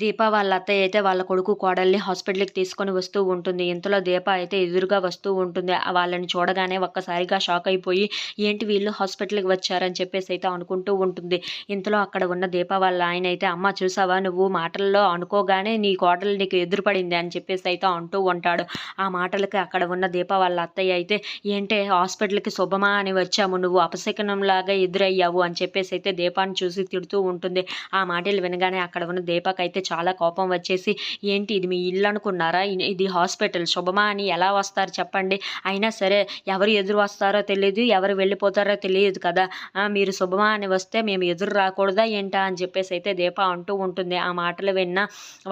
దీప వాళ్ళ అత్తయ్య అయితే వాళ్ళ కొడుకు కోడల్ని హాస్పిటల్కి తీసుకొని వస్తూ ఉంటుంది. ఇంతలో దీప అయితే ఎదురుగా వస్తూ ఉంటుంది. వాళ్ళని చూడగానే ఒక్కసారిగా షాక్ అయిపోయి ఏంటి వీళ్ళు హాస్పిటల్కి వచ్చారని చెప్పేసి అయితే అనుకుంటూ ఉంటుంది. ఇంతలో అక్కడ ఉన్న దీప వాళ్ళ ఆయన అయితే అమ్మ చూసావా నువ్వు మాటల్లో అనుకోగానే నీ కోడలు నీకు ఎదురుపడింది అని చెప్పేసి అయితే అంటూ ఉంటాడు. ఆ మాటలకి అక్కడ ఉన్న దీప వాళ్ళ అత్తయ్య అయితే ఏంటే హాస్పిటల్కి శుభమా అని వచ్చాము. నువ్వు అపశకనంలాగా ఎదురయ్యావు అని చెప్పేసి అయితే దీపాన్ని చూసి తిడుతూ ఉంటుంది. ఆ మాటలు వినగానే అక్కడ ఉన్న దీపకైతే చాలా కోపం వచ్చేసి ఏంటి ఇది మీ ఇల్లు అనుకున్నారా? ఇది హాస్పిటల్ శుభమా అని ఎలా వస్తారు చెప్పండి. అయినా సరే ఎవరు ఎదురు వస్తారో తెలియదు ఎవరు వెళ్ళిపోతారో తెలియదు కదా. మీరు శుభమా అని వస్తే మేము ఎదురు రాకూడదా ఏంటా? అని చెప్పేసి అయితే దీప అంటూ ఉంటుంది. ఆ మాటలు విన్న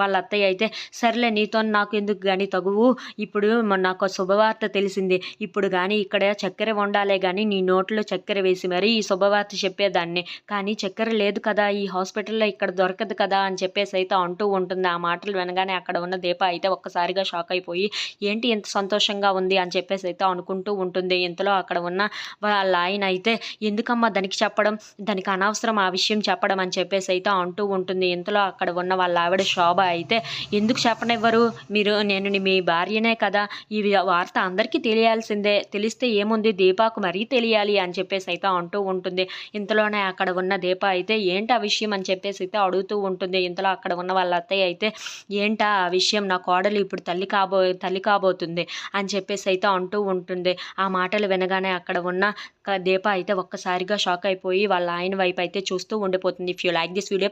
వాళ్ళ అత్తయ్య అయితే సర్లే నీతో నాకు ఎందుకు కానీ తగువు? ఇప్పుడు నాకు శుభవార్త తెలిసింది. ఇప్పుడు కానీ ఇక్కడ చక్కెర వండాలే కానీ నీ నోట్లో చక్కెర వేసి మరి ఈ శుభవార్త చెప్పేదాన్ని. కానీ చక్కెర లేదు కదా ఈ హాస్పిటల్లో ఇక్కడ దొరకదు కదా అని చెప్పేసి అయితే అంటూ ఉంటుంది. ఆ మాటలు వినగానే అక్కడ ఉన్న దీప అయితే ఒక్కసారిగా షాక్ అయిపోయి ఏంటి ఇంత సంతోషంగా ఉంది? అని చెప్పేసి అయితే అనుకుంటూ ఉంటుంది. ఇంతలో అక్కడ ఉన్న వాళ్ళ ఆయన అయితే ఎందుకమ్మా దానికి చెప్పడం? దానికి అనవసరం ఆ విషయం చెప్పడం? అని చెప్పేసి అయితే అంటూ ఉంటుంది. ఇంతలో అక్కడ ఉన్న వాళ్ళ ఆవిడ శోభ అయితే ఎందుకు చెప్పనివ్వరు? మీరు నేను మీ భార్యనే కదా. ఈ వార్త అందరికీ తెలియాల్సిందే. తెలిస్తే ఏముంది? దీపాకు మరీ తెలియాలి. అని చెప్పేసి అయితే అంటూ ఉంటుంది. ఇంతలోనే అక్కడ ఉన్న దీప అయితే ఏంటి ఆ విషయం? అని చెప్పేసి అయితే అడుగుతూ ఉంటుంది. ఇంతలో అక్కడ ఉన్న వాళ్ళ అత్తయ్య అయితే ఏంటా ఆ విషయం? నా కోడలు ఇప్పుడు తల్లి కాబో తల్లి కాబోతుంది అని చెప్పేసి అయితే అంటూ ఉంటుంది. ఆ మాటలు వినగానే అక్కడ ఉన్న దీప అయితే ఒక్కసారిగా షాక్ అయిపోయి వాళ్ళ ఆయన వైపు అయితే చూస్తూ ఉండిపోతుంది. If you like this video please